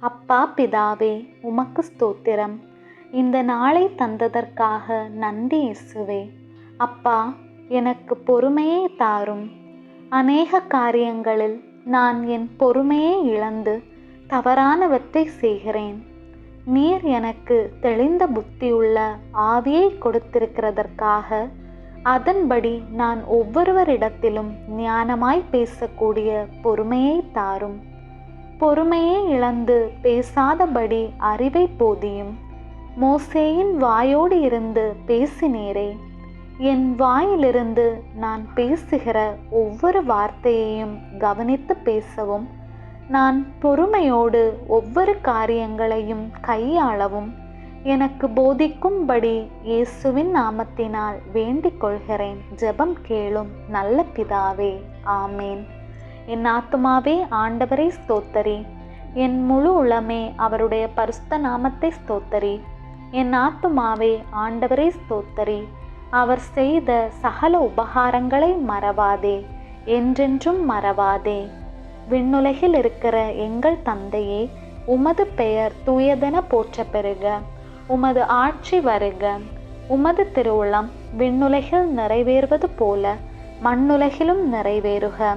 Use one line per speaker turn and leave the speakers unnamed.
அப்பா பிதாவே உமக்கு ஸ்தோத்திரம். இந்த நாளை தந்ததற்காக நன்றி இசுவே அப்பா எனக்கு பொறுமையை தாரும். அநேக காரியங்களில் நான் என் பொறுமையை இழந்து தவறானவற்றை செய்கிறேன். நீர் எனக்கு தெளிந்த புத்தியுள்ள ஆவியை கொடுத்திருக்கிறதற்காக அதன்படி நான் ஒவ்வொருவரிடத்திலும் ஞானமாய் பேசக்கூடிய பொறுமையை தாரும். பொறுமையை இழந்து பேசாதபடி அறிவை போதியும். மோசேயின் வாயோடு இருந்து பேசினீரே. என் வாயிலிருந்து நான் பேசுகிற ஒவ்வொரு வார்த்தையையும் கவனித்து பேசவும். நான் பொறுமையோடு ஒவ்வொரு காரியங்களையும் கையாளவும். எனக்கு போதிக்கும்படி இயேசுவின் நாமத்தினால் வேண்டிக் கொள்கிறேன். ஜெபம் கேளும் நல்ல பிதாவே. ஆமேன். என் ஆத்துமாவே ஆண்டவரை ஸ்தோத்தரி. என் முழு உளமே அவருடைய பரிசுத்த நாமத்தை ஸ்தோத்தரி. என் ஆத்துமாவே ஆண்டவரை ஸ்தோத்தரி. அவர் செய்த சகல உபகாரங்களை மறவாதே. என்றென்றும் மறவாதே. விண்ணுலகில் இருக்கிற எங்கள் தந்தையே உமது பெயர் தூயதென போற்ற பெறுக உமது ஆட்சி வருக. உமது திருவுளம் விண்ணுலகில் நிறைவேறுவது போல மண்ணுலகிலும் நிறைவேறுக.